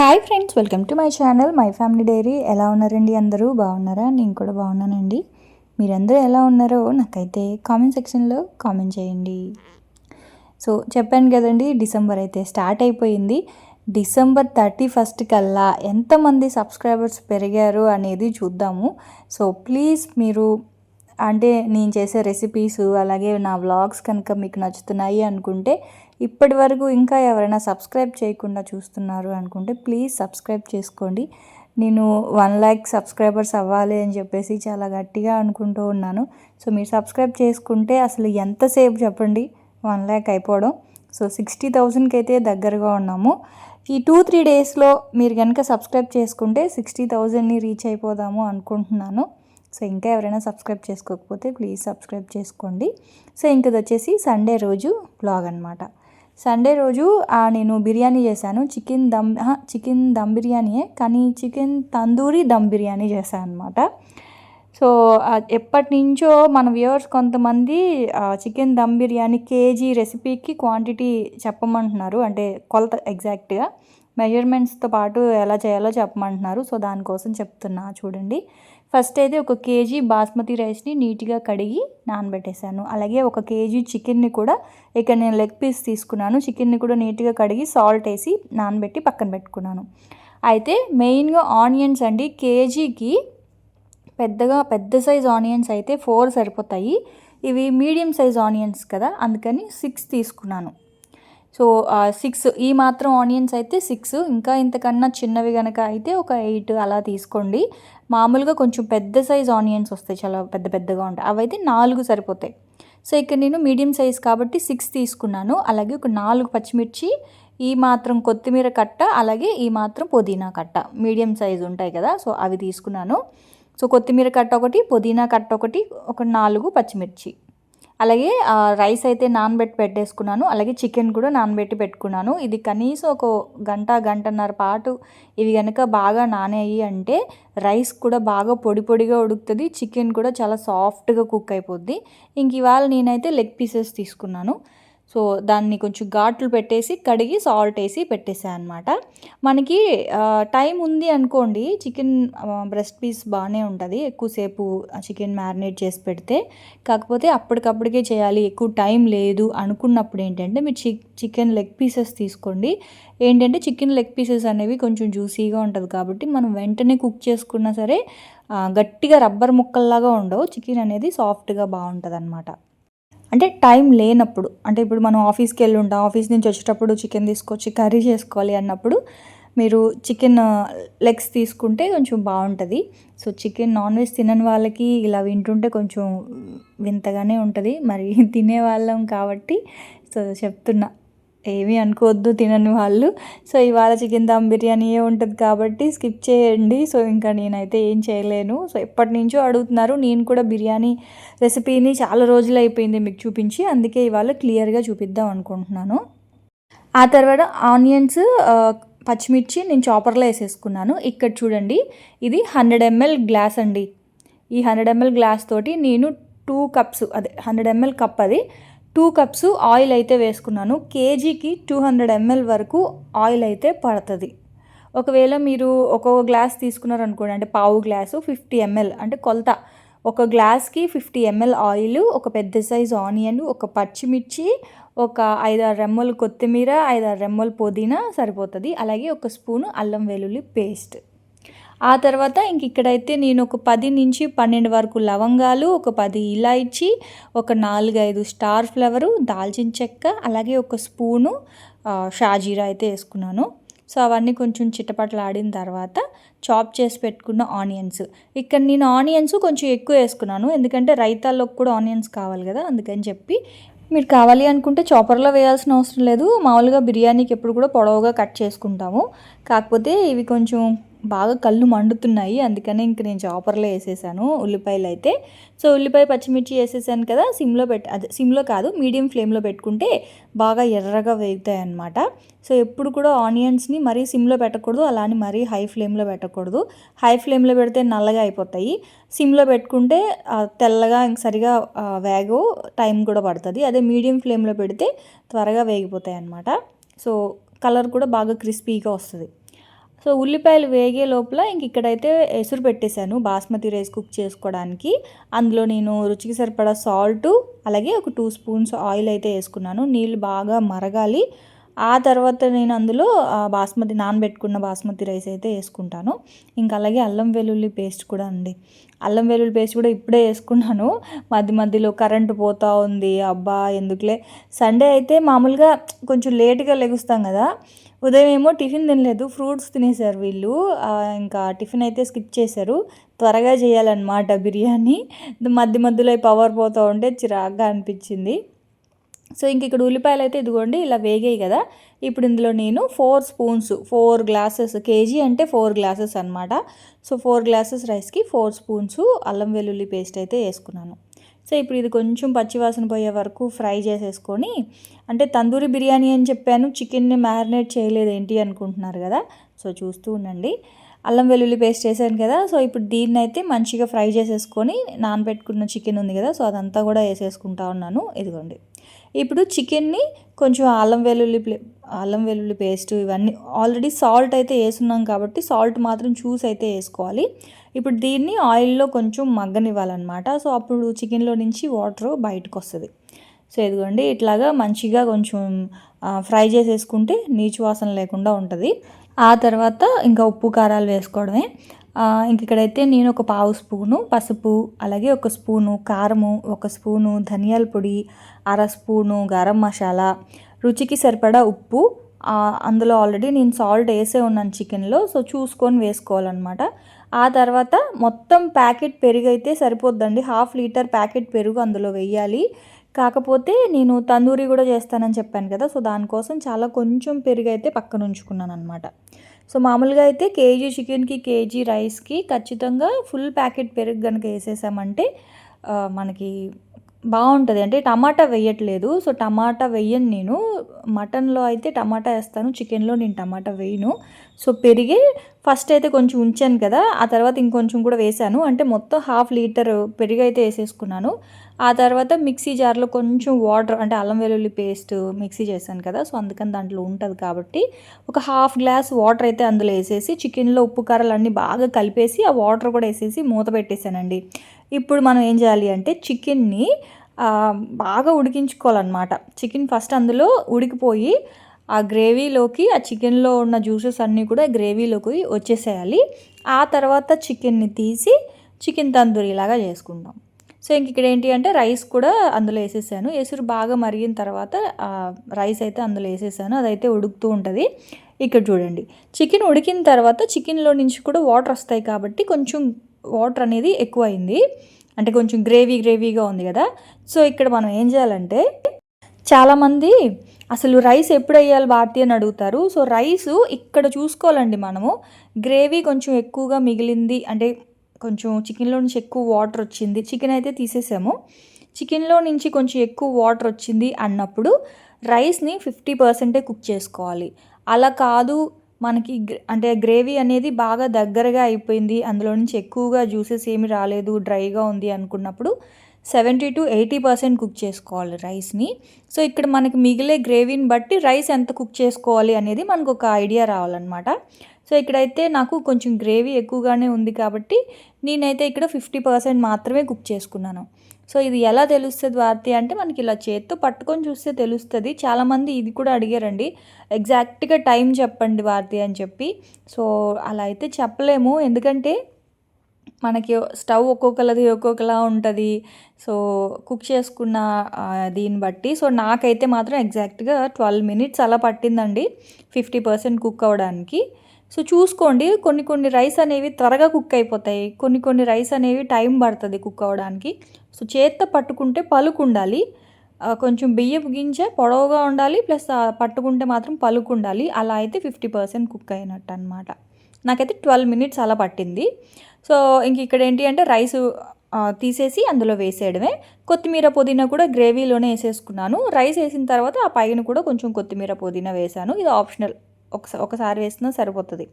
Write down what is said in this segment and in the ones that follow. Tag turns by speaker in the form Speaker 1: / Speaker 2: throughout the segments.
Speaker 1: Hi friends welcome to my channel my family diary ఎలా ఉన్నారండి అందరూ? బాగున్నారా? నేను కూడా బాగున్నానండి. మీరందరూ ఎలా ఉన్నారో నాకైతే కామెంట్ సెక్షన్లో కామెంట్ చేయండి. సో చెప్పాను కదండి డిసెంబర్ అయితే స్టార్ట్ అయిపోయింది. డిసెంబర్ థర్టీ ఫస్ట్ కల్లా ఎంతమంది సబ్స్క్రైబర్స్ పెరిగారు అనేది చూద్దాము. సో ప్లీజ్ మీరు అంటే నేను చేసే రెసిపీస్ అలాగే నా వ్లాగ్స్ కనుక మీకు నచ్చుతున్నాయి అనుకుంటే ఇప్పటి వరకు ఇంకా ఎవరైనా సబ్స్క్రైబ్ చేయకుండా చూస్తున్నారు అనుకుంటే ప్లీజ్ సబ్స్క్రైబ్ చేసుకోండి. నేను వన్ ల్యాక్ సబ్స్క్రైబర్స్ అవ్వాలి అని చెప్పేసి చాలా గట్టిగా అనుకుంటూ ఉన్నాను. సో మీరు సబ్స్క్రైబ్ చేసుకుంటే అసలు ఎంతసేపు చెప్పండి? వన్ ల్యాక్ అయిపోవడం. సో సిక్స్టీ థౌజండ్కి అయితే దగ్గరగా ఉన్నాము. ఈ టూ త్రీ డేస్లో మీరు కనుక సబ్స్క్రైబ్ చేసుకుంటే సిక్స్టీ థౌజండ్ని రీచ్ అయిపోదాము అనుకుంటున్నాను. సో ఇంకా ఎవరైనా సబ్స్క్రైబ్ చేసుకోకపోతే ప్లీజ్ సబ్స్క్రైబ్ చేసుకోండి. సో ఇంకది వచ్చేసి సండే రోజు బ్లాగ్ అనమాట సండే రోజు నేను బిర్యానీ చేశాను. చికెన్ దమ్ చికెన్ దమ్ బిర్యానీయే కానీ చికెన్ తందూరి దమ్ బిర్యానీ చేశాను అనమాట సో ఎప్పటి నుంచో మన వ్యూవర్స్ కొంతమంది చికెన్ దమ్ బిర్యానీ కేజీ రెసిపీకి క్వాంటిటీ చెప్పమంటున్నారు. అంటే కొలత ఎగ్జాక్ట్గా. మెజర్మెంట్స్తో పాటు ఎలా చేయాలో చెప్పమంటున్నారు. సో దానికోసం చెప్తున్నా చూడండి. ఫస్ట్ అయితే ఒక కేజీ బాస్మతి రైస్ని నీట్గా కడిగి నానబెట్టేశాను. అలాగే ఒక కేజీ చికెన్ని కూడా ఇక్కడ నేను లెగ్ పీస్ తీసుకున్నాను. చికెన్ని కూడా నీట్గా కడిగి సాల్ట్ వేసి నానబెట్టి పక్కన పెట్టుకున్నాను. అయితే మెయిన్గా ఆనియన్స్ అండి. కేజీకి పెద్దగా పెద్ద సైజ్ ఆనియన్స్ అయితే ఫోర్ సరిపోతాయి. ఇవి మీడియం సైజ్ ఆనియన్స్ కదా అందుకని సిక్స్ తీసుకున్నాను. సో సిక్స్ ఈ మాత్రం ఆనియన్స్ అయితే సిక్స్. ఇంకా ఇంతకన్నా చిన్నవి కనుక అయితే ఒక ఎయిట్ అలా తీసుకోండి. మామూలుగా కొంచెం పెద్ద సైజ్ ఆనియన్స్ వస్తాయి చాలా పెద్ద పెద్దగా ఉంటాయి. అవైతే నాలుగు సరిపోతాయి. సో ఇక్కడ నేను మీడియం సైజ్ కాబట్టి సిక్స్ తీసుకున్నాను. అలాగే ఒక నాలుగు పచ్చిమిర్చి ఈ మాత్రం కొత్తిమీర కట్ట అలాగే ఈ మాత్రం పుదీనా కట్ట. మీడియం సైజ్ ఉంటాయి కదా సో అవి తీసుకున్నాను. సో కొత్తిమీర కట్ట ఒకటి పుదీనా కట్ట ఒకటి ఒక నాలుగు పచ్చిమిర్చి. అలాగే రైస్ అయితే నానబెట్టి పెట్టేసుకున్నాను. అలాగే చికెన్ కూడా నానబెట్టి పెట్టుకున్నాను. ఇది కనీసం ఒక గంట గంటన్నర పాటు ఇవి కనుక బాగా నానేయి అంటే రైస్ కూడా బాగా పొడి పొడిగా ఉడుకుతుంది. చికెన్ కూడా చాలా సాఫ్ట్గా కుక్ అయిపోద్ది. ఇంక ఇవాళ నేనైతే లెగ్ పీసెస్ తీసుకున్నాను. సో దాన్ని కొంచెం ఘాట్లు పెట్టేసి కడిగి సాల్ట్ వేసి పెట్టేసాను అనమాట మనకి టైం ఉంది అనుకోండి చికెన్ బ్రెస్ట్ పీస్ బాగానే ఉంటుంది. ఎక్కువసేపు చికెన్ మ్యారినేట్ చేసి పెడితే. కాకపోతే అప్పటికప్పటికే చేయాలి. ఎక్కువ టైం లేదు. అనుకున్నప్పుడు ఏంటంటే మీరు చి చికెన్ లెగ్ పీసెస్ తీసుకోండి. ఏంటంటే చికెన్ లెగ్ పీసెస్ అనేవి కొంచెం జ్యూసీగా ఉంటుంది కాబట్టి మనం వెంటనే కుక్ చేసుకున్నా సరే గట్టిగా రబ్బర్ ముక్కల్లాగా ఉండవు. చికెన్ అనేది సాఫ్ట్గా బాగుంటుంది అనమాట అంటే టైం లేనప్పుడు అంటే ఇప్పుడు మనం ఆఫీస్కి వెళ్ళి ఉంటాం ఆఫీస్ నుంచి వచ్చేటప్పుడు చికెన్ తీసుకొచ్చి కర్రీ చేసుకోవాలి అన్నప్పుడు మీరు చికెన్ లెగ్స్ తీసుకుంటే కొంచెం బాగుంటుంది. సో చికెన్ నాన్ వెజ్ తినని వాళ్ళకి ఇలా వింటుంటే కొంచెం వింతగానే ఉంటుంది. మరి తినే వాళ్ళం కాబట్టి సో చెప్తున్నా. ఏమీ అనుకోవద్దు తినని వాళ్ళు. సో ఇవాళ చికెన్ దమ్ బిర్యానీయే ఉంటుంది కాబట్టి స్కిప్ చేయండి. సో ఇంకా నేనైతే ఏం చేయలేను. సో ఎప్పటి నుంచో అడుగుతున్నారు. నేను కూడా బిర్యానీ రెసిపీని చాలా రోజులు అయిపోయింది మీకు చూపించి. అందుకే ఇవాళ క్లియర్గా చూపిద్దాం అనుకుంటున్నాను. ఆ తర్వాత ఆనియన్స్ పచ్చిమిర్చి నేను చాపర్లో వేసేసుకున్నాను. ఇక్కడ చూడండి ఇది హండ్రెడ్ ఎంఎల్ గ్లాస్ అండి. ఈ హండ్రెడ్ ఎంఎల్ గ్లాస్ తోటి నేను టూ కప్స్ అదే హండ్రెడ్ ఎంఎల్ కప్ అది టూ కప్స్ ఆయిల్ అయితే వేసుకున్నాను. కేజీకి టూ హండ్రెడ్ ఎంఎల్ వరకు ఆయిల్ అయితే పడుతుంది. ఒకవేళ మీరు ఒక్కొక్క గ్లాస్ తీసుకున్నారనుకోండి అంటే పావు గ్లాసు ఫిఫ్టీ ఎంఎల్ అంటే కొలత. ఒక గ్లాస్కి ఫిఫ్టీ ఎంఎల్ ఆయిల్ ఒక పెద్ద సైజు ఆనియన్ ఒక పచ్చిమిర్చి ఒక ఐదారు రెమ్మలు కొత్తిమీర ఐదారు రెమ్మలు పుదీనా సరిపోతుంది. అలాగే ఒక స్పూను అల్లం వెల్లుల్లి పేస్ట్. ఆ తర్వాత ఇంక ఇక్కడైతే నేను ఒక పది నుంచి పన్నెండు వరకు లవంగాలు ఒక పది ఇలాయిచి ఒక నాలుగైదు స్టార్ ఫ్లవరు దాల్చిన చెక్క అలాగే ఒక స్పూను షాజీరా అయితే వేసుకున్నాను. సో అవన్నీ కొంచెం చిట్టపట్లాడిన తర్వాత చాప్ చేసి పెట్టుకున్న ఆనియన్స్. ఇక్కడ నేను ఆనియన్స్ కొంచెం ఎక్కువ వేసుకున్నాను. ఎందుకంటే రైతాల్లోకి కూడా ఆనియన్స్ కావాలి కదా అందుకని చెప్పి. మీరు కావాలి అనుకుంటే చాపర్లో వేయాల్సిన అవసరం లేదు. మామూలుగా బిర్యానీకి ఎప్పుడు కూడా పొడవుగా కట్ చేసుకుంటాము. కాకపోతే ఇవి కొంచెం బాగా కళ్ళు మండుతున్నాయి. అందుకనే ఇంక నేను చాపర్లో వేసేసాను ఉల్లిపాయలు అయితే. సో ఉల్లిపాయ పచ్చిమిర్చి వేసేసాను కదా సిమ్లో పెట్ అదే సిమ్లో కాదు మీడియం ఫ్లేమ్లో పెట్టుకుంటే బాగా ఎర్రగా వేగుతాయి అనమాట సో ఎప్పుడు కూడా ఆనియన్స్ని మరీ సిమ్లో పెట్టకూడదు అలానే మరీ హై ఫ్లేమ్లో పెట్టకూడదు. హై ఫ్లేమ్లో పెడితే నల్లగా అయిపోతాయి. సిమ్లో పెట్టుకుంటే తెల్లగా సరిగా వేగవు టైం కూడా పడుతుంది. అదే మీడియం ఫ్లేమ్లో పెడితే త్వరగా వేగిపోతాయి అనమాట సో కలర్ కూడా బాగా క్రిస్పీగా వస్తుంది. సో ఉల్లిపాయలు వేగే లోపల ఇంక ఇక్కడైతే ఎసురు పెట్టేశాను. బాస్మతి రైస్ కుక్ చేసుకోవడానికి. అందులో నేను రుచికి సరిపడా సాల్ట్ అలాగే ఒక టూ స్పూన్స్ ఆయిల్ అయితే వేసుకున్నాను. నీళ్ళు బాగా మరగాలి. ఆ తర్వాత నేను అందులో బాస్మతి నానబెట్టుకున్న బాస్మతి రైస్ అయితే వేసుకుంటాను. ఇంకా అలాగే అల్లం వెల్లుల్లి పేస్ట్ కూడా అండి. అల్లం వెల్లుల్లి పేస్ట్ కూడా ఇప్పుడే వేసుకున్నాను. మధ్య మధ్యలో కరెంటు పోతూ ఉంది. అబ్బా ఎందుకులే? సండే అయితే మామూలుగా కొంచెం లేట్గా లెగుస్తాం కదా. ఉదయం ఏమో టిఫిన్ తినలేదు ఫ్రూట్స్ తినేశారు వీళ్ళు. ఇంకా టిఫిన్ అయితే స్కిప్ చేశారు. త్వరగా చేయాలన్నమాట బిర్యానీ. మధ్య మధ్యలో పవర్ పోతూ ఉంటే చిరాగ్గా అనిపించింది. సో ఇంక ఇక్కడ ఉల్లిపాయలు అయితే ఇదిగోండి ఇలా వేగాయి కదా. ఇప్పుడు ఇందులో నేను four spoons four glasses KG అంటే ఫోర్ గ్లాసెస్ అనమాట సో ఫోర్ గ్లాసెస్ రైస్కి ఫోర్ స్పూన్స్ అల్లం వెల్లుల్లి పేస్ట్ అయితే వేసుకున్నాను. సో ఇప్పుడు ఇది కొంచెం పచ్చివాసన పోయే వరకు ఫ్రై చేసేసుకొని అంటే తందూరి బిర్యానీ అని చెప్పాను చికెన్ని మ్యారినేట్ చేయలేదు ఏంటి అనుకుంటున్నారు కదా? సో చూస్తూ ఉండండి. అల్లం వెల్లుల్లి పేస్ట్ చేశాను కదా సో ఇప్పుడు దీన్ని అయితే మంచిగా ఫ్రై చేసేసుకొని నానబెట్టుకున్న చికెన్ ఉంది కదా సో అదంతా కూడా వేసేసుకుంటా ఉన్నాను. ఇదిగోండి. ఇప్పుడు చికెన్ని కొంచెం అల్లం వెల్లుల్లి అల్లం వెల్లుల్లి పేస్ట్ ఇవన్నీ ఆల్రెడీ సాల్ట్ అయితే వేసున్నాం కాబట్టి సాల్ట్ మాత్రం చూస్ అయితే వేసుకోవాలి. ఇప్పుడు దీన్ని ఆయిల్లో కొంచెం మగ్గనివ్వాలన్నమాట. సో అప్పుడు చికెన్లో నుంచి వాటర్ బయటకు వస్తుంది సో ఇదిగోండి ఇట్లాగా మంచిగా కొంచెం ఫ్రై చేసేసుకుంటే నీచు వాసన లేకుండా ఉంటుంది. ఆ తర్వాత ఇంకా ఉప్పు కారాలు వేసుకోవడమే. ఇంక ఇక్కడైతే నేను ఒక పావు స్పూను పసుపు అలాగే ఒక స్పూను కారము ఒక స్పూను ధనియాల పొడి అర స్పూను గరం మసాలా రుచికి సరిపడా ఉప్పు అందులో ఆల్రెడీ నేను సాల్ట్ వేసే ఉన్నాను చికెన్లో సో చూసుకొని వేసుకోవాలన్నమాట. ఆ తర్వాత మొత్తం ప్యాకెట్ పెరుగు అయితే సరిపోద్దండి. హాఫ్ లీటర్ ప్యాకెట్ పెరుగు అందులో వేయాలి. కాకపోతే నేను తందూరి కూడా చేస్తానని చెప్పాను కదా సో దానికోసం చాలా కొంచెం పెరుగు అయితే పక్కన ఉంచుకున్నాను అనమాట సో మామూలుగా అయితే కేజీ చికెన్కి కేజీ రైస్కి ఖచ్చితంగా ఫుల్ ప్యాకెట్ పెరుగు కనుక వేసేసామంటే మనకి బాగుంటుంది. అంటే టమాటా వేయట్లేదు. సో టమాటా వేయను నేను. మటన్లో అయితే టమాటా వేస్తాను. చికెన్లో నేను టమాటా వేయను. సో పెరిగి ఫస్ట్ అయితే కొంచెం ఉంచాను కదా. ఆ తర్వాత ఇంకొంచెం కూడా వేసాను. అంటే మొత్తం హాఫ్ లీటర్ పెరిగి అయితే వేసేసుకున్నాను. ఆ తర్వాత మిక్సీ జార్లో కొంచెం వాటర్ అంటే అల్లం వెల్లుల్లి పేస్ట్ మిక్సీ చేశాను కదా. సో అందుకని దాంట్లో ఉంటుంది కాబట్టి ఒక హాఫ్ గ్లాస్ వాటర్ అయితే అందులో వేసేసి చికెన్లో ఉప్పు కారాలు అన్నీ బాగా కలిపేసి ఆ వాటర్ కూడా వేసేసి మూత పెట్టేశానండి. ఇప్పుడు మనం ఏం చేయాలి అంటే చికెన్ని బాగా ఉడికించుకోవాలన్నమాట. చికెన్ ఫస్ట్ అందులో ఉడికిపోయి ఆ గ్రేవీలోకి ఆ చికెన్లో ఉన్న జ్యూసెస్ అన్నీ కూడా గ్రేవీలోకి వచ్చేసేయాలి. ఆ తర్వాత చికెన్ని తీసి చికెన్ తందూరిలాగా చేసుకుంటాం సో ఇంక ఇక్కడ ఏంటి అంటే రైస్ కూడా అందులో వేసేసాను. ఎసురు బాగా మరిగిన తర్వాత రైస్ అయితే అందులో వేసేసాను. అదైతే ఉడుకుతూ ఉంటుంది. ఇక్కడ చూడండి. చికెన్ ఉడికిన తర్వాత చికెన్లో నుంచి కూడా వాటర్ వస్తాయి కాబట్టి కొంచెం వాటర్ అనేది ఎక్కువ అయింది అంటే కొంచెం గ్రేవీ గ్రేవీగా ఉంది కదా. సో ఇక్కడ మనం ఏం చేయాలంటే చాలామంది అసలు రైస్ ఎప్పుడు వేయాలి భారతి అని అడుగుతారు. సో రైస్ ఇక్కడ చూసుకోవాలండి మనము. గ్రేవీ కొంచెం ఎక్కువగా మిగిలింది. అంటే కొంచెం చికెన్లో నుంచి ఎక్కువ వాటర్ వచ్చింది. చికెన్ అయితే తీసేసాము. చికెన్లో నుంచి కొంచెం ఎక్కువ వాటర్ వచ్చింది అన్నప్పుడు రైస్ని ఫిఫ్టీ పర్సెంటే కుక్ చేసుకోవాలి. అలా కాదు మనకి అంటే గ్రేవీ అనేది బాగా దగ్గరగా అయిపోయింది. అందులో నుంచి ఎక్కువగా జ్యూసెస్ ఏమి రాలేదు డ్రైగా ఉంది అనుకున్నప్పుడు seventy to eighty percent cook చేసుకోవాలి రైస్ని. సో ఇక్కడ మనకి మిగిలే గ్రేవీని బట్టి రైస్ ఎంత కుక్ చేసుకోవాలి అనేది మనకు ఒక ఐడియా రావాలన్నమాట. సో ఇక్కడైతే నాకు కొంచెం గ్రేవీ ఎక్కువగానే ఉంది కాబట్టి నేనైతే ఇక్కడ ఫిఫ్టీ పర్సెంట్ మాత్రమే కుక్ చేసుకున్నాను. సో ఇది ఎలా తెలుస్తుంది వార్తి అంటే మనకి ఇలా చేత్తో పట్టుకొని చూస్తే తెలుస్తుంది. చాలామంది ఇది కూడా అడిగారండి. ఎగ్జాక్ట్గా టైం చెప్పండి వార్తి అని చెప్పి. సో అలా అయితే చెప్పలేము. ఎందుకంటే మనకి స్టవ్ ఒక్కొక్కలది ఒక్కొక్కలా ఉంటుంది. సో కుక్ చేసుకున్న దీన్ని బట్టి. సో నాకైతే మాత్రం ఎగ్జాక్ట్గా ట్వెల్వ్ మినిట్స్ అలా పట్టిందండి. ఫిఫ్టీ పర్సెంట్ కుక్ అవ్వడానికి. సో చూసుకోండి. కొన్ని కొన్ని రైస్ అనేవి త్వరగా కుక్ అయిపోతాయి. కొన్ని కొన్ని రైస్ అనేవి టైం పడుతుంది కుక్ అవ్వడానికి. సో చేత్తో పట్టుకుంటే పలుకుండాలి. కొంచెం బియ్యపు గింజ పొడవుగా ఉండాలి ప్లస్ పట్టుకుంటే మాత్రం పలుకుండాలి. అలా అయితే ఫిఫ్టీ పర్సెంట్ కుక్ అయినట్టు అనమాట నాకైతే ట్వెల్వ్ మినిట్స్ అలా పట్టింది. సో ఇంక ఇక్కడ ఏంటి అంటే రైస్ తీసేసి అందులో వేసేయడమే. కొత్తిమీర పుదీనా కూడా గ్రేవీలోనే వేసేసుకున్నాను. రైస్ వేసిన తర్వాత ఆ పైన కూడా కొంచెం కొత్తిమీర పుదీనా వేసాను ఇది ఆప్షనల్. ఒకసారి ఒకసారి వేసినా సరిపోతుంది.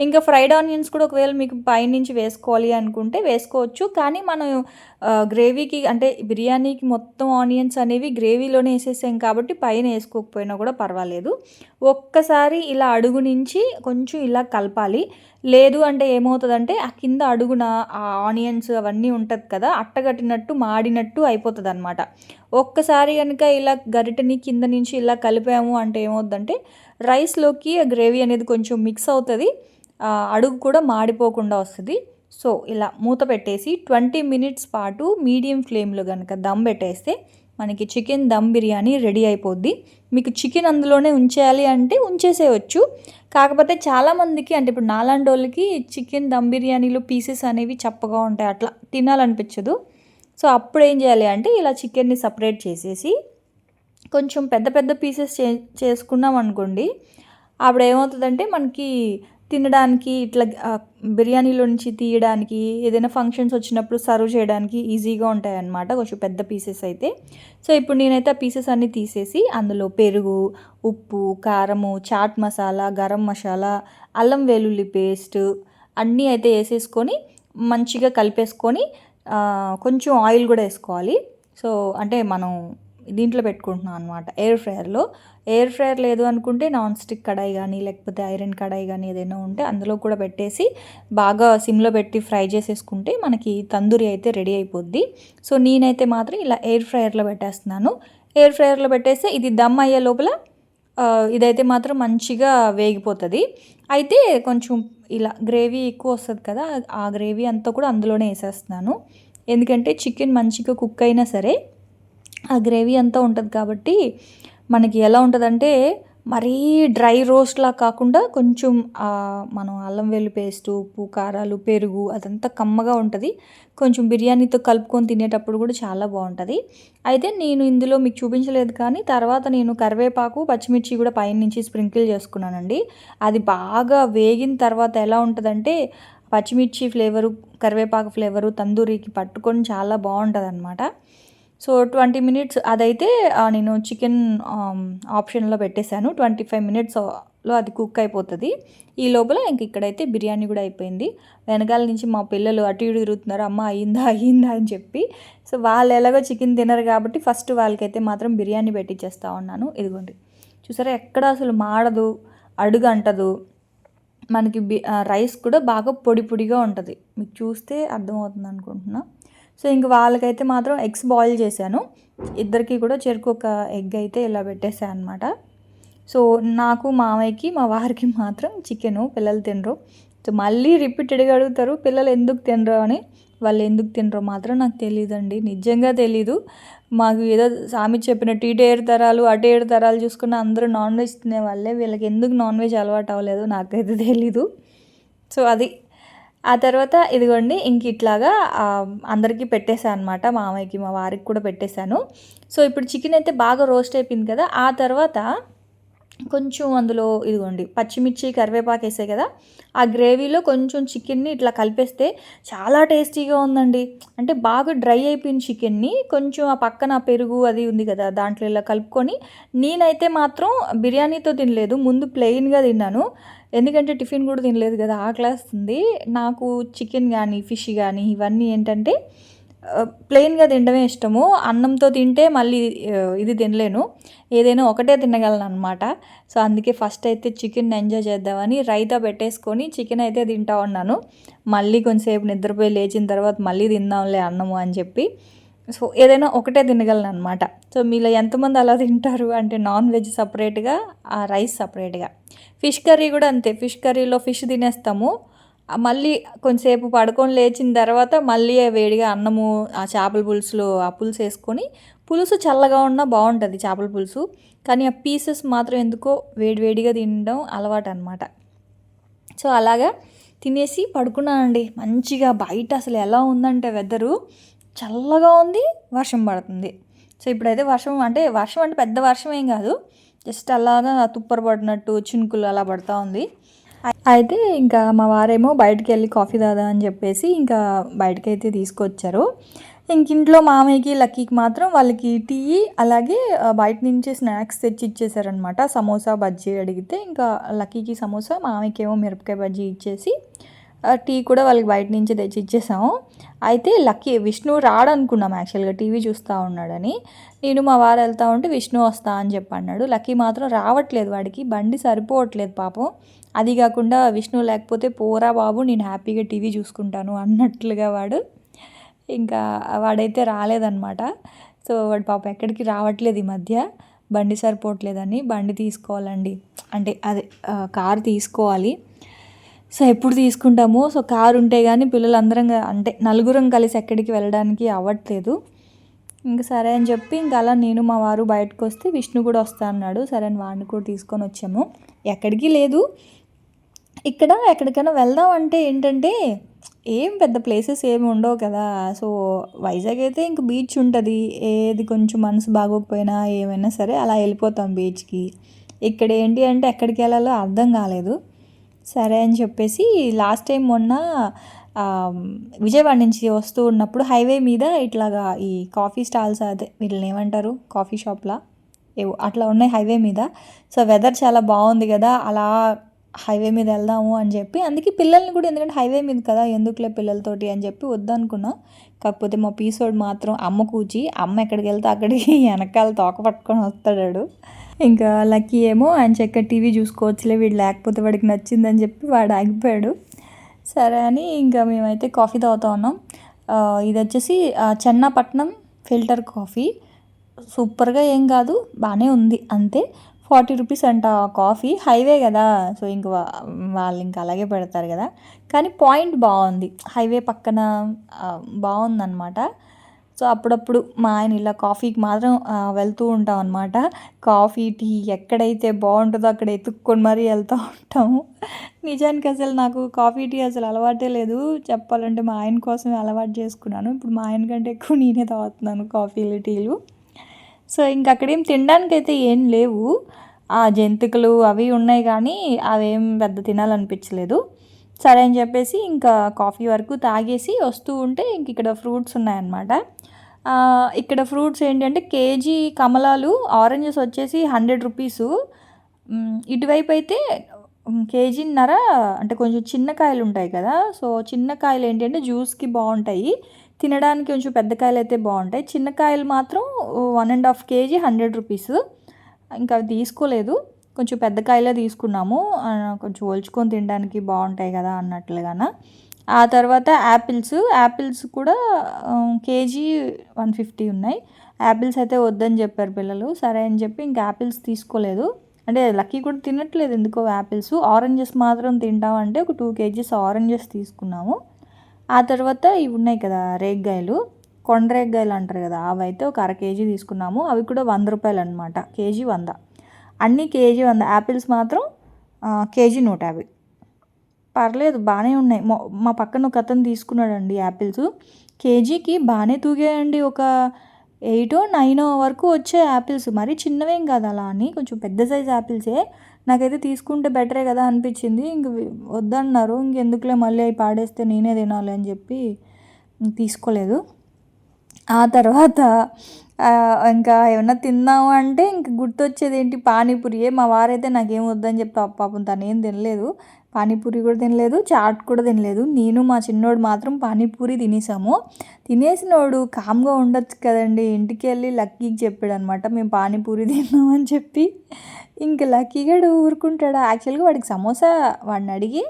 Speaker 1: ఇంకా ఫ్రైడ్ ఆనియన్స్ కూడా ఒకవేళ మీకు పైనుంచి వేసుకోవాలి అనుకుంటే వేసుకోవచ్చు. కానీ మనం గ్రేవీకి అంటే బిర్యానీకి మొత్తం ఆనియన్స్ అనేవి గ్రేవీలోనే వేసేసాం కాబట్టి పైన వేసుకోకపోయినా కూడా పర్వాలేదు. ఒక్కసారి ఇలా అడుగు నుంచి కొంచెం ఇలా కలపాలి. లేదు అంటే ఏమవుతుందంటే ఆ కింద అడుగున ఆ ఆనియన్స్ అవన్నీ ఉంటుంది కదా అట్టగట్టినట్టు మాడినట్టు అయిపోతుంది అనమాట ఒక్కసారి కనుక ఇలా గరిటెని కింద నుంచి ఇలా కలిపాము అంటే ఏమవుతుందంటే రైస్లోకి ఆ గ్రేవీ అనేది కొంచెం మిక్స్ అవుతుంది. అడుగు కూడా మాడిపోకుండా వస్తుంది. సో ఇలా మూత పెట్టేసి ట్వంటీ మినిట్స్ పాటు మీడియం ఫ్లేమ్లో కనుక దమ్ పెట్టేస్తే మనకి చికెన్ దమ్ బిర్యానీ రెడీ అయిపోద్ది. మీకు చికెన్ అందులోనే ఉంచేయాలి అంటే ఉంచేసేయచ్చు. కాకపోతే చాలామందికి అంటే ఇప్పుడు నాలాంటి వాళ్ళకి చికెన్ దమ్ బిర్యానీలో పీసెస్ అనేవి చప్పగా ఉంటాయి. అట్లా తినాలనిపించదు. సో అప్పుడు ఏం చేయాలి అంటే ఇలా చికెన్ని సపరేట్ చేసేసి కొంచెం పెద్ద పెద్ద పీసెస్ చే చేసుకున్నాం అనుకోండి అప్పుడు ఏమవుతుందంటే మనకి తినడానికి ఇట్లా బిర్యానీలో నుంచి తీయడానికి ఏదైనా ఫంక్షన్స్ వచ్చినప్పుడు సర్వ్ చేయడానికి ఈజీగా ఉంటాయన్నమాట కొంచెం పెద్ద పీసెస్ అయితే. సో ఇప్పుడు నేనైతే ఆ పీసెస్ అన్నీ తీసేసి అందులో పెరుగు ఉప్పు కారము చాట్ మసాలా గరం మసాలా అల్లం వెల్లుల్లి పేస్ట్ అన్నీ అయితే వేసేసుకొని మంచిగా కలిపేసుకొని కొంచెం ఆయిల్ కూడా వేసుకోవాలి. సో అంటే మనం దీంట్లో పెట్టుకుంటున్నాను అనమాట ఎయిర్ ఫ్రైయర్లో ఎయిర్ ఫ్రయర్ లేదు అనుకుంటే నాన్ స్టిక్ కడాయి కానీ లేకపోతే ఐరన్ కడాయి కానీ ఏదైనా ఉంటే అందులో కూడా పెట్టేసి బాగా సిమ్లో పెట్టి ఫ్రై చేసేసుకుంటే మనకి తందూరి అయితే రెడీ అయిపోద్ది. సో నేనైతే మాత్రం ఇలా ఎయిర్ ఫ్రయర్లో పెట్టేస్తున్నాను. ఎయిర్ ఫ్రైయర్లో పెట్టేస్తే ఇది దమ్ అయ్యే లోపల ఇదైతే మాత్రం మంచిగా వేగిపోతుంది. అయితే కొంచెం ఇలా గ్రేవీ ఎక్కువ వస్తుంది కదా ఆ గ్రేవీ అంతా కూడా అందులోనే వేసేస్తున్నాను. ఎందుకంటే చికెన్ మంచిగా కుక్ అయినా సరే ఆ గ్రేవీ అంతా ఉంటుంది కాబట్టి మనకి ఎలా ఉంటుందంటే మరీ డ్రై రోస్ట్లా కాకుండా కొంచెం మనం అల్లం వెల్లు పేస్టు ఉప్పు కారాలు పెరుగు అదంతా కమ్మగా ఉంటుంది. కొంచెం బిర్యానీతో కలుపుకొని తినేటప్పుడు కూడా చాలా బాగుంటుంది. అయితే నేను ఇందులో మీకు చూపించలేదు కానీ తర్వాత నేను కరివేపాకు పచ్చిమిర్చి కూడా పైన నుంచి స్ప్రింకిల్ చేసుకున్నానండి. అది బాగా వేగిన తర్వాత ఎలా ఉంటుందంటే పచ్చిమిర్చి ఫ్లేవరు కరివేపాకు ఫ్లేవరు తందూరికి పట్టుకొని చాలా బాగుంటుంది అనమాట సో ట్వంటీ మినిట్స్ అదైతే నేను చికెన్ ఆప్షన్లో పెట్టేశాను. ట్వంటీ ఫైవ్ మినిట్స్లో అది కుక్ అయిపోతుంది. ఈ లోపల ఇంక ఇక్కడైతే బిర్యానీ కూడా అయిపోయింది. వెనకాల నుంచి మా పిల్లలు అటు ఇటు తిరుగుతున్నారు. అమ్మ అయ్యిందా అయ్యిందా అని చెప్పి. సో వాళ్ళు ఎలాగో చికెన్ తినరు కాబట్టి ఫస్ట్ వాళ్ళకైతే మాత్రం బిర్యానీ పెట్టించేస్తా ఉన్నాను. ఇదిగోండి. చూసారా? ఎక్కడ అసలు మాడదు అడుగు అంటదు మనకి బి రైస్ కూడా బాగా పొడి పొడిగా ఉంటుంది. మీకు చూస్తే అర్థమవుతుంది అనుకుంటున్నాను సో ఇంక వాళ్ళకైతే మాత్రం ఎగ్స్ బాయిల్ చేశాను. ఇద్దరికి కూడా చెరుకు ఒక ఎగ్ అయితే ఇలా పెట్టేసాను అనమాట సో నాకు మామయ్యకి మా వారికి మాత్రం చికెను పిల్లలు తినరు. సో మళ్ళీ రిపీటెడ్గా అడుగుతారు పిల్లలు ఎందుకు తినరు? అని. వాళ్ళు ఎందుకు తినరో మాత్రం నాకు తెలియదండి నిజంగా తెలీదు. మాకు ఏదో సామి చెప్పినట్టు ఇటు ఏడు తరాలు అటు ఏడు తరాలు చూసుకున్న అందరూ నాన్ వెజ్ తినే వాళ్ళే. వీళ్ళకి ఎందుకు నాన్ వెజ్ అలవాటు అవ్వలేదు నాకైతే తెలీదు. సో అది ఆ తర్వాత ఇదిగోండి ఇంక ఇట్లాగా అందరికీ పెట్టేశాను అనమాట మామయ్యకి మా వారికి కూడా పెట్టేశాను. సో ఇప్పుడు చికెన్ అయితే బాగా రోస్ట్ అయిపోయింది కదా ఆ తర్వాత కొంచెం అందులో ఇదిగోండి పచ్చిమిర్చి కరివేపాకు వేసాయి కదా ఆ గ్రేవీలో కొంచెం చికెన్ని ఇట్లా కలిపేస్తే చాలా టేస్టీగా ఉందండి. అంటే బాగా డ్రై అయిపోయిన చికెన్ని. కొంచెం ఆ పక్కన పెరుగు అది ఉంది కదా దాంట్లో ఇలా కలుపుకొని నేనైతే మాత్రం బిర్యానీతో తినలేదు ముందు ప్లెయిన్గా తిన్నాను. ఎందుకంటే టిఫిన్ కూడా తినలేదు కదా ఆకలేస్తుంది నాకు చికెన్ కానీ ఫిష్ కానీ ఇవన్నీ ఏంటంటే ప్లెయిన్గా తినడమే ఇష్టము. అన్నంతో తింటే మళ్ళీ ఇది తినలేను. ఏదైనా ఒకటే తినగలను అనమాట సో అందుకే ఫస్ట్ అయితే చికెన్ ఎంజాయ్ చేద్దామని రైతా పెట్టేసుకొని చికెన్ అయితే తింటా ఉన్నాను. మళ్ళీ కొంచెంసేపు నిద్రపోయి లేచిన తర్వాత మళ్ళీ తిందాంలే అన్నము అని చెప్పి. సో ఏదైనా ఒకటే తినగలను అనమాట సో మీలో ఎంతమంది అలా తింటారు అంటే నాన్ వెజ్ సపరేట్గా ఆ రైస్ సపరేట్గా. ఫిష్ కర్రీ కూడా అంతే. ఫిష్ కర్రీలో ఫిష్ తినేస్తాము. మళ్ళీ కొంచెంసేపు పడుకొని లేచిన తర్వాత మళ్ళీ వేడిగా అన్నము ఆ చేపల పులుసులో ఆ పులుసు వేసుకొని పులుసు చల్లగా ఉన్నా బాగుంటుంది చేపల పులుసు. కానీ ఆ పీసెస్ మాత్రం ఎందుకో వేడివేడిగా తినడం అలవాటు అనమాట సో అలాగా తినేసి పడుకున్నానండి. మంచిగా బయట అసలు ఎలా ఉందంటే వెదరు. చల్లగా ఉంది వర్షం పడుతుంది. సో ఇప్పుడైతే వర్షం అంటే వర్షం అంటే పెద్ద వర్షం ఏం కాదు. జస్ట్ అలాగా తుప్పర పడినట్టు చినుకులు అలా పడుతూ ఉంది. అయితే ఇంకా మా వారేమో బయటికి వెళ్ళి కాఫీ దాదా అని చెప్పేసి ఇంకా బయటకి అయితే తీసుకొచ్చారు. ఇంక ఇంట్లో మామయ్యకి లక్కీకి మాత్రం వాళ్ళకి టీ అలాగే బయట నుంచి స్నాక్స్ తెచ్చి ఇచ్చేసారనమాట సమోసా బజ్జీ అడిగితే ఇంకా లక్కీకి సమోసా మామయ్యకి ఏమో మిరపకాయ బజ్జీ ఇచ్చేసి టీ కూడా వాళ్ళకి బయట నుంచి తెచ్చి ఇచ్చేసాము. అయితే లక్కీ విష్ణు రాడనుకున్నాం యాక్చువల్గా టీవీ చూస్తూ ఉన్నాడని. నేను మా వారు వెళ్తా ఉంటే విష్ణు వస్తా అని చెప్పి అన్నాడు. లక్కీ మాత్రం రావట్లేదు వాడికి బండి సరిపోవట్లేదు పాపం. అది కాకుండా విష్ణు లేకపోతే పోరా బాబు నేను హ్యాపీగా టీవీ చూసుకుంటాను అన్నట్లుగా వాడు. ఇంకా వాడైతే రాలేదన్నమాట. సో వాడు పాప ఎక్కడికి రావట్లేదు ఈ మధ్య. బండి సరిపోవట్లేదని బండి తీసుకోవాలండి. అంటే అదే కారు తీసుకోవాలి. సో ఎప్పుడు తీసుకుంటాము? సో కారు ఉంటే కానీ పిల్లలందరం అంటే నలుగురం కలిసి ఎక్కడికి వెళ్ళడానికి అవ్వట్లేదు. ఇంక సరే అని చెప్పి ఇంకా అలా నేను మా వారు బయటకు వస్తే విష్ణు కూడా వస్తా అన్నాడు. సరే అని వాడిని కూడా తీసుకొని వచ్చాము. ఎక్కడికి లేదు. ఇక్కడ ఎక్కడికైనా వెళ్దాం అంటే ఏంటంటే ఏం పెద్ద ప్లేసెస్ ఏమి ఉండవు కదా. సో వైజాగ్ అయితే ఇంక బీచ్ ఉంటుంది. ఏది కొంచెం మనసు బాగోకపోయినా ఏమైనా సరే అలా వెళ్ళిపోతాం బీచ్కి. ఇక్కడ ఏంటి అంటే ఎక్కడికి వెళ్ళాలో అర్థం కాలేదు. సరే అని చెప్పేసి లాస్ట్ టైం మొన్న విజయవాడ నుంచి వస్తూ ఉన్నప్పుడు హైవే మీద ఇట్లాగా ఈ కాఫీ స్టాల్స్ అదే వీళ్ళని ఏమంటారు? కాఫీ షాప్లా? ఏవో అట్లా ఉన్నాయి హైవే మీద. సో వెదర్ చాలా బాగుంది కదా అలా హైవే మీద వెళ్దాము అని చెప్పి అందుకే పిల్లల్ని కూడా ఎందుకంటే హైవే మీద కదా ఎందుకులే పిల్లలతోటి అని చెప్పి వద్దనుకున్నా. కాకపోతే మా పీసోడ్ మాత్రం అమ్మ కూచి అమ్మ ఎక్కడికి వెళ్తే అక్కడికి వెనకాల తోక పట్టుకొని వస్తాడు ఇంకా లక్కీ ఏమో ఆయన చెక్క టీవీ చూసుకోవచ్చులే వీడు లేకపోతే వాడికి నచ్చిందని చెప్పి వాడు ఆగిపోయాడు. సరే అని ఇంకా మేమైతే కాఫీ తాగుతా ఉన్నాం. ఇది వచ్చేసి చెన్నపట్నం ఫిల్టర్ కాఫీ. సూపర్గా ఏం కాదు బాగానే ఉంది. అంతే ఫార్టీ రూపీస్ అంట కాఫీ. హైవే కదా సో ఇంక వాళ్ళు ఇంకా అలాగే పెడతారు కదా. కానీ పాయింట్ బాగుంది. హైవే పక్కన బాగుందన్నమాట. సో అప్పుడప్పుడు మా ఆయన ఇలా కాఫీకి మాత్రం వెళ్తూ ఉంటాం అనమాట కాఫీ టీ ఎక్కడైతే బాగుంటుందో అక్కడ ఎత్తుక్కొని మరీ వెళ్తూ ఉంటాము. నిజానికి అసలు నాకు కాఫీ టీ అసలు అలవాటే లేదు. చెప్పాలంటే మా ఆయన కోసమే అలవాటు చేసుకున్నాను. ఇప్పుడు మా ఆయన కంటే ఎక్కువ నేనే తాగుతున్నాను కాఫీలు టీలు. సో ఇంక అక్కడేం తినడానికైతే ఏం లేవు. ఆ జంతికలు అవి ఉన్నాయి కానీ అవేం పెద్ద తినాలనిపించలేదు. సరే అని చెప్పేసి ఇంకా కాఫీ వరకు తాగేసి వస్తూ ఉంటే ఇంక ఇక్కడ ఫ్రూట్స్ ఉన్నాయన్నమాట. ఇక్కడ ఫ్రూట్స్ ఏంటంటే కేజీ కమలాలు ఆరెంజెస్ వచ్చేసి హండ్రెడ్ రూపీసు. ఇటువైపు అయితే కేజీన్నర అంటే కొంచెం చిన్న కాయలు ఉంటాయి కదా. సో చిన్న కాయలు ఏంటంటే జ్యూస్కి బాగుంటాయి. తినడానికి కొంచెం పెద్ద కాయలు అయితే బాగుంటాయి. చిన్న కాయలు మాత్రం one and half KG hundred rupees. ఇంకా అవి తీసుకోలేదు. కొంచెం పెద్ద కాయలే తీసుకున్నాము. కొంచెం ఒలుచుకొని తినడానికి బాగుంటాయి కదా అన్నట్లుగాన. ఆ తర్వాత యాపిల్స్ యాపిల్స్ కూడా కేజీ వన్ ఫిఫ్టీ ఉన్నాయి. యాపిల్స్ అయితే వద్దని చెప్పారు పిల్లలు. సరే అని చెప్పి ఇంకా యాపిల్స్ తీసుకోలేదు. అంటే లక్కీ కూడా తినట్లేదు ఎందుకో యాపిల్స్ ఆరెంజెస్ మాత్రం తింటామంటే ఒక టూ కేజీస్ ఆరెంజెస్ తీసుకున్నాము. ఆ తర్వాత ఇవి ఉన్నాయి కదా రేగ్గాయలు. కొండ రేగ్గాయలు అంటారు కదా అవి అయితే ఒక అర కేజీ తీసుకున్నాము. అవి కూడా వంద రూపాయలు అనమాట కేజీ వంద. అన్నీ కేజీ వంద యాపిల్స్ మాత్రం కేజీ నూట యాభై. పర్లేదు బాగానే ఉన్నాయి. మా మా పక్కన ఒక అతను తీసుకున్నాడండి యాపిల్స్ కేజీకి బాగానే తూగాయండి. ఒక ఎయిటో నైనో వరకు వచ్చే యాపిల్స్ మరీ చిన్నవేం కాదు అలా అని. కొంచెం పెద్ద సైజ్ యాపిల్సే నాకైతే తీసుకుంటే బెటరే కదా అనిపించింది. ఇంక వద్దన్నారు. ఇంకెందుకులే మళ్ళీ అవి పాడేస్తే నేనే తినాలి అని చెప్పి తీసుకోలేదు. ఆ తర్వాత ఇంకా ఏమన్నా తిందాము అంటే ఇంక గుర్తొచ్చేది ఏంటి? పానీపూరియే. మా వారైతే నాకేం వద్దని చెప్తే పాపం తను ఏం తినలేదు. పానీపూరి కూడా తినలేదు. చాట్ కూడా తినలేదు. నేను మా చిన్నోడు మాత్రం పానీపూరి తినేసాము. తినేసినోడు కామ్గా ఉండొచ్చు కదండి. ఇంటికి వెళ్ళి లక్కీకి చెప్పాడు అనమాట మేము పానీపూరి తిన్నామని చెప్పి. ఇంక లక్కీగాడు ఊరుకుంటాడా? యాక్చువల్గా వాడికి సమోసా వాడిని అడిగి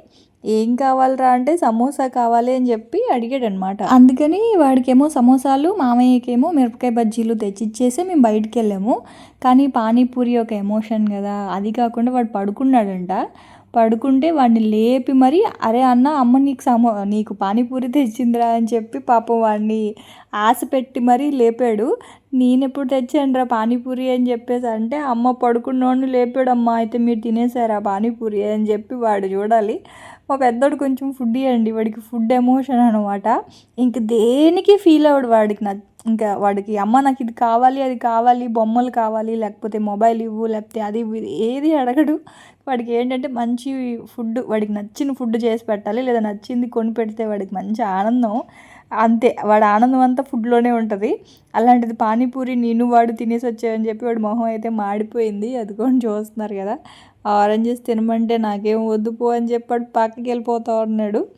Speaker 1: ఏం కావాలరా అంటే సమోసా కావాలి అని చెప్పి అడిగాడు అనమాట అందుకని వాడికేమో సమోసాలు మామయ్యకేమో మిరపకాయ బజ్జీలు తెచ్చిచ్చేసి మేము బయటికి వెళ్ళాము కానీ పానీపూరి ఒక ఎమోషన్ కదా అది కాకుండా వాడు పడుకున్నాడంట. పడుకుంటే వాడిని లేపి మరి అరే అన్న అమ్మ నీకు సమో నీకు పానీపూరి తెచ్చిందిరా అని చెప్పి పాపం వాడిని ఆశ పెట్టి మరీ లేపాడు. నేను ఎప్పుడు తెచ్చానురా పానీపూరి అని చెప్పేసి అంటే అమ్మ పడుకున్నోడిని లేపాడు అమ్మ అయితే మీరు తినేసారా పానీపూరి అని చెప్పి వాడు చూడాలి. మా పెద్దోడు కొంచెం ఫుడ్ ఇవ్వండి వాడికి ఫుడ్ ఎమోషన్ అనమాట ఇంక దేనికి ఫీల్ అవ్వడు వాడికి నా ఇంకా వాడికి అమ్మ నాకు ఇది కావాలి అది కావాలి బొమ్మలు కావాలి లేకపోతే మొబైల్ ఇవ్వు లేకపోతే అది ఇవ్వు, ఏది అడగడు. వాడికి ఏంటంటే మంచి ఫుడ్ వాడికి నచ్చిన ఫుడ్ చేసి పెట్టాలి లేదా నచ్చింది కొని పెడితే వాడికి మంచి ఆనందం. అంతే వాడి ఆనందం అంతా ఫుడ్లోనే ఉంటుంది. అలాంటిది పానీపూరి నేను వాడు తినేసి వచ్చాయని చెప్పి వాడు మొహం అయితే మాడిపోయింది. అది కూడా చూస్తున్నారు కదా. ఆరెంజెస్ తినమంటే నాకేం వద్దు పో అని చెప్పాడు. పక్కకి వెళ్ళిపోతా ఉన్నాడు.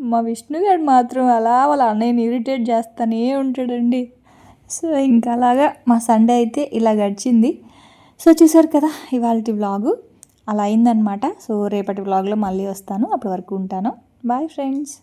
Speaker 1: మా విష్ణుగాడు మాత్రం అలా వాళ్ళ అన్నయ్యని ఇరిటేట్ చేస్తానే ఉంటాడండి. సో ఇంకా అలాగా మా సండే అయితే ఇలా గడిచింది. సో చూసారు కదా ఇవాళ వ్లాగు అలా అయిందనమాట సో రేపటి వ్లాగ్లో మళ్ళీ వస్తాను. అప్పటి వరకు ఉంటాను. Bye friends